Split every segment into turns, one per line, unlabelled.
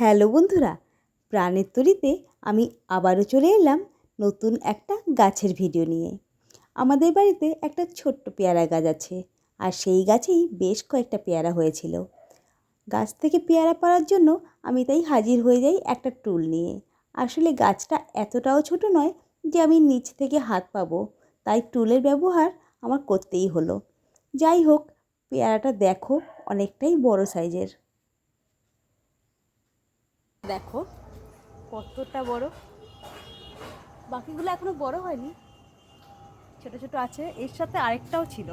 Hello বন্ধুরা, প্রাণের তরিতে আমি আবারও চলে এলাম নতুন একটা গাছের ভিডিও নিয়ে। আমাদের বাড়িতে একটা ছোট্ট পেয়ারা গাছ আছে আর সেই গাছেই বেশ কয়েকটা পেয়ারা হয়েছিল। গাছ থেকে পেয়ারা পাড়ার জন্য আমি তাই হাজির হয়ে যাই একটা টুল নিয়ে। আসলে গাছটা এতটাও ছোট নয় যে আমি নিচ থেকে হাত পাবো, তাই টুলের ব্যবহার আমার করতেই হলো। যাই হোক, পেয়ারাটা দেখো অনেকটাই বড় সাইজের। দেখো, কতটা বড়। বাকিগুলো এখনও বড় হয়নি, ছোট ছোট আছে। এর সাথে আরেকটাও ছিল।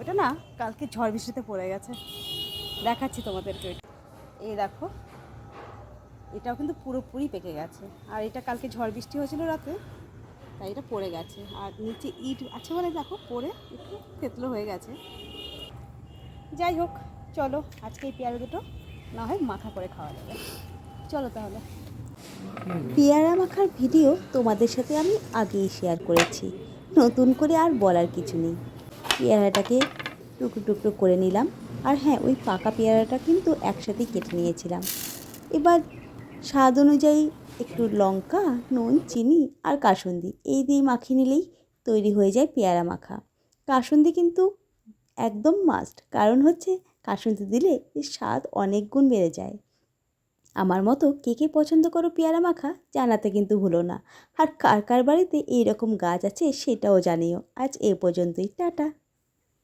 ওটা না কালকে ঝড় বৃষ্টিতে পড়ে গেছে। দেখাচ্ছি তোমাদেরকে। এই দেখো, এটাও কিন্তু পুরোপুরি পেকে গেছে। আর এটা কালকে ঝড় বৃষ্টি হয়েছিল রাতে, তাই এটা পড়ে গেছে। আর নিচে ইট আছে বলে দেখো, পড়ে একটু থেতলো হয়ে গেছে। যাই হোক, চলো, আজকে এই পেয়ারা দুটো না হয় মাখা করে খাওয়া যাবে। চলো তাহলে। পেয়ারা মাখার ভিডিও তোমাদের সাথে আমি আগেই শেয়ার করেছি। নতুন করে আর বলার কিছু নেই। পেয়ারাটাকে টুকরো টুকরো করে নিলাম। আর হ্যাঁ ওই পাকা পেয়ারাটা কিন্তু একসাথেই কেটে নিয়েছিলাম। এবার স্বাদ অনুযায়ী একটু লঙ্কা নুন চিনি আর কাসুন্দি এই দিয়ে মাখিয়ে নিলেই তৈরি হয়ে যায় পেয়ারা মাখা। কাসুন্দি কিন্তু একদম মাস্ট কারণ হচ্ছে কাসুন্দি দিলে এর স্বাদ অনেক গুণ বেড়ে যায়। আমার মতো কে কে পছন্দ করো পেয়ারা মাখা জানাতে কিন্তু ভুলো না। আর কার কার বাড়িতে এইরকম গাছ আছে সেটাও জানিও। আজ এ পর্যন্তই। টাটা।